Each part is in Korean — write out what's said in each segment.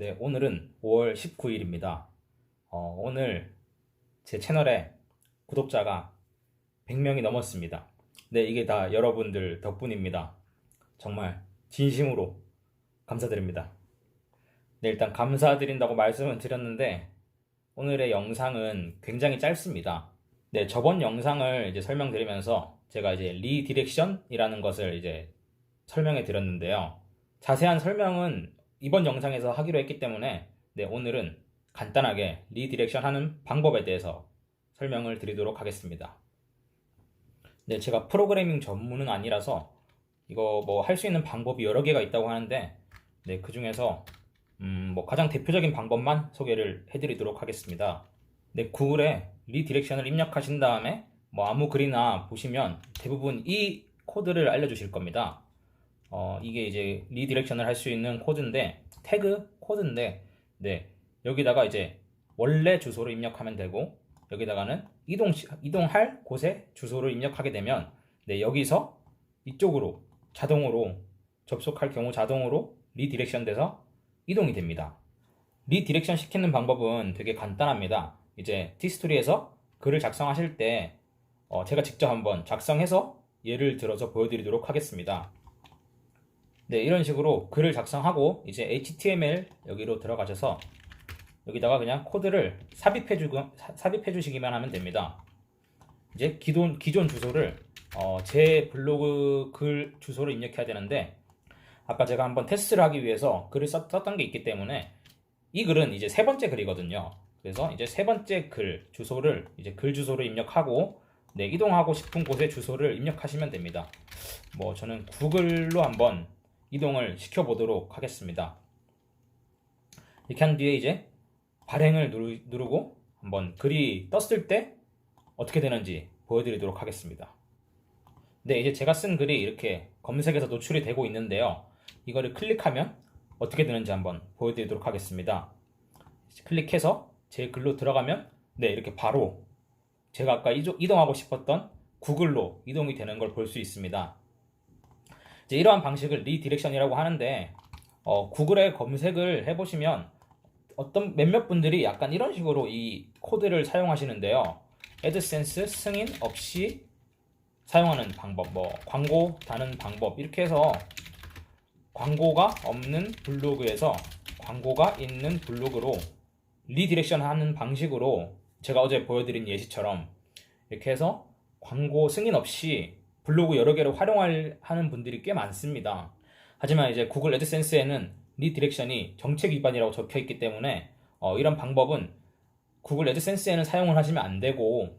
네, 오늘은 5월 19일입니다. 어, 오늘 제 채널에 구독자가 100명이 넘었습니다. 네, 이게 다 여러분들 덕분입니다. 정말 진심으로 감사드립니다. 네, 일단 감사드린다고 말씀을 드렸는데 오늘의 영상은 굉장히 짧습니다. 네, 저번 영상을 이제 설명드리면서 제가 이제 리디렉션이라는 것을 이제 설명해 드렸는데요. 자세한 설명은 이번 영상에서 하기로 했기 때문에 네, 오늘은 간단하게 리디렉션 하는 방법에 대해서 설명을 드리도록 하겠습니다. 네, 제가 프로그래밍 전문은 아니라서 이거 뭐 할 수 있는 방법이 여러 개가 있다고 하는데 네, 그 중에서 음, 뭐 가장 대표적인 방법만 소개를 해드리도록 하겠습니다. 네, 구글에 리디렉션을 입력하신 다음에 뭐 아무 글이나 보시면 대부분 이 코드를 알려주실 겁니다. 어, 이게 이제 리디렉션을 할 수 있는 코드인데 태그 코드인데 네, 여기다가 이제 원래 주소를 입력하면 되고 여기다가는 이동 이동할 곳에 주소를 입력하게 되면 네, 여기서 이쪽으로 자동으로 접속할 경우 자동으로 리디렉션 돼서 이동이 됩니다. 리디렉션 시키는 방법은 되게 간단합니다. 이제 티스토리에서 글을 작성하실 때 어, 제가 직접 한번 작성해서 예를 들어서 보여드리도록 하겠습니다. 네, 이런 식으로 글을 작성하고 이제 HTML 여기로 들어가셔서 여기다가 그냥 코드를 삽입해 주 삽입해 주시기만 하면 됩니다. 이제 기존 기존 주소를 어, 제 블로그 글 주소를 입력해야 되는데 아까 제가 한번 테스트를 하기 위해서 글을 썼, 썼던 게 있기 때문에 이 글은 이제 세 번째 글이거든요. 그래서 이제 세 번째 글 주소를 이제 글 주소를 입력하고 네, 이동하고 싶은 곳에 주소를 입력하시면 됩니다. 뭐 저는 구글로 한번 이동을 시켜 보도록 하겠습니다. 이렇게 한 뒤에 이제 발행을 누르, 누르고 한번 글이 떴을 때 어떻게 되는지 보여드리도록 하겠습니다. 네, 이제 제가 쓴 글이 이렇게 검색에서 노출이 되고 있는데요. 이거를 클릭하면 어떻게 되는지 한번 보여드리도록 하겠습니다. 클릭해서 제 글로 들어가면 네, 이렇게 바로 제가 아까 이동하고 싶었던 구글로 이동이 되는 걸 볼 수 있습니다. 이러한 방식을 리디렉션이라고 하는데 어, 구글에 검색을 해보시면 어떤 몇몇 분들이 약간 이런 식으로 이 코드를 사용하시는데요. 애드센스 승인 없이 사용하는 방법, 뭐 광고 다는 방법 이렇게 해서 광고가 없는 블로그에서 광고가 있는 블로그로 리디렉션 하는 방식으로 제가 어제 보여드린 예시처럼 이렇게 해서 광고 승인 없이 블로그 여러 개를 활용하는 분들이 꽤 많습니다. 하지만 이제 구글 애드센스에는 리디렉션이 정책 위반이라고 적혀 있기 때문에 어, 이런 방법은 구글 애드센스에는 사용을 하시면 안 되고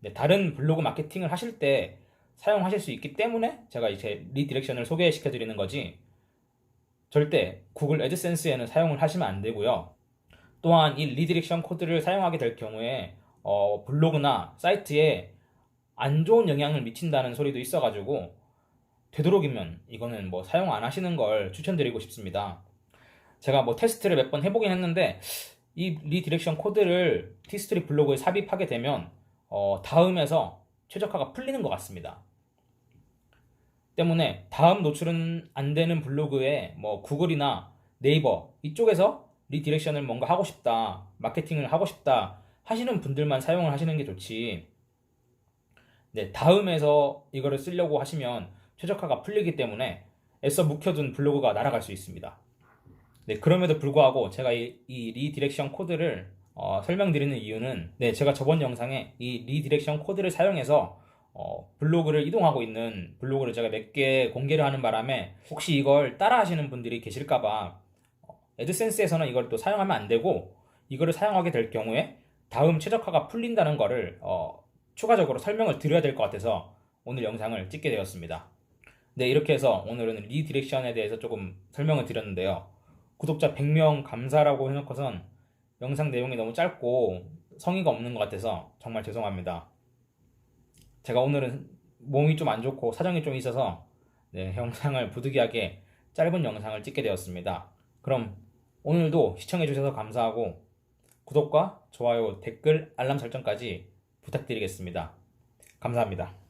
네, 다른 블로그 마케팅을 하실 때 사용하실 수 있기 때문에 제가 이제 리디렉션을 소개시켜 드리는 거지 절대 구글 애드센스에는 사용을 하시면 안 되고요. 또한 이 리디렉션 코드를 사용하게 될 경우에 어, 블로그나 사이트에 안 좋은 영향을 미친다는 소리도 있어가지고 되도록이면 이거는 뭐 사용 안 하시는 걸 추천드리고 싶습니다. 제가 뭐 테스트를 몇 번 해보긴 했는데 이 리디렉션 코드를 티스트리 블로그에 삽입하게 되면 어, 다음에서 최적화가 풀리는 것 같습니다. 때문에 다음 노출은 안 되는 블로그에 뭐 구글이나 네이버 이쪽에서 리디렉션을 뭔가 하고 싶다, 마케팅을 하고 싶다 하시는 분들만 사용을 하시는 게 좋지. 네, 다음에서 이거를 쓰려고 하시면 최적화가 풀리기 때문에 애써 묵혀둔 블로그가 날아갈 수 있습니다. 네, 그럼에도 불구하고 제가 이, 이 리디렉션 코드를 어, 설명드리는 이유는 네, 제가 저번 영상에 이 리디렉션 코드를 사용해서 어, 블로그를 이동하고 있는 블로그를 제가 몇 개 공개를 하는 바람에 혹시 이걸 따라 하시는 분들이 계실까봐 어, 애드센스에서는 이걸 또 사용하면 안 되고 이거를 사용하게 될 경우에 다음 최적화가 풀린다는 거를 어, 추가적으로 설명을 드려야 될 것 같아서 오늘 영상을 찍게 되었습니다. 네, 이렇게 해서 오늘은 리디렉션에 대해서 조금 설명을 드렸는데요. 구독자 100명 감사라고 해놓고선 영상 내용이 너무 짧고 성의가 없는 것 같아서 정말 죄송합니다. 제가 오늘은 몸이 좀 안 좋고 사정이 좀 있어서 네, 영상을 부득이하게 짧은 영상을 찍게 되었습니다. 그럼 오늘도 시청해주셔서 감사하고 구독과 좋아요, 댓글, 알람 설정까지 부탁드리겠습니다. 감사합니다.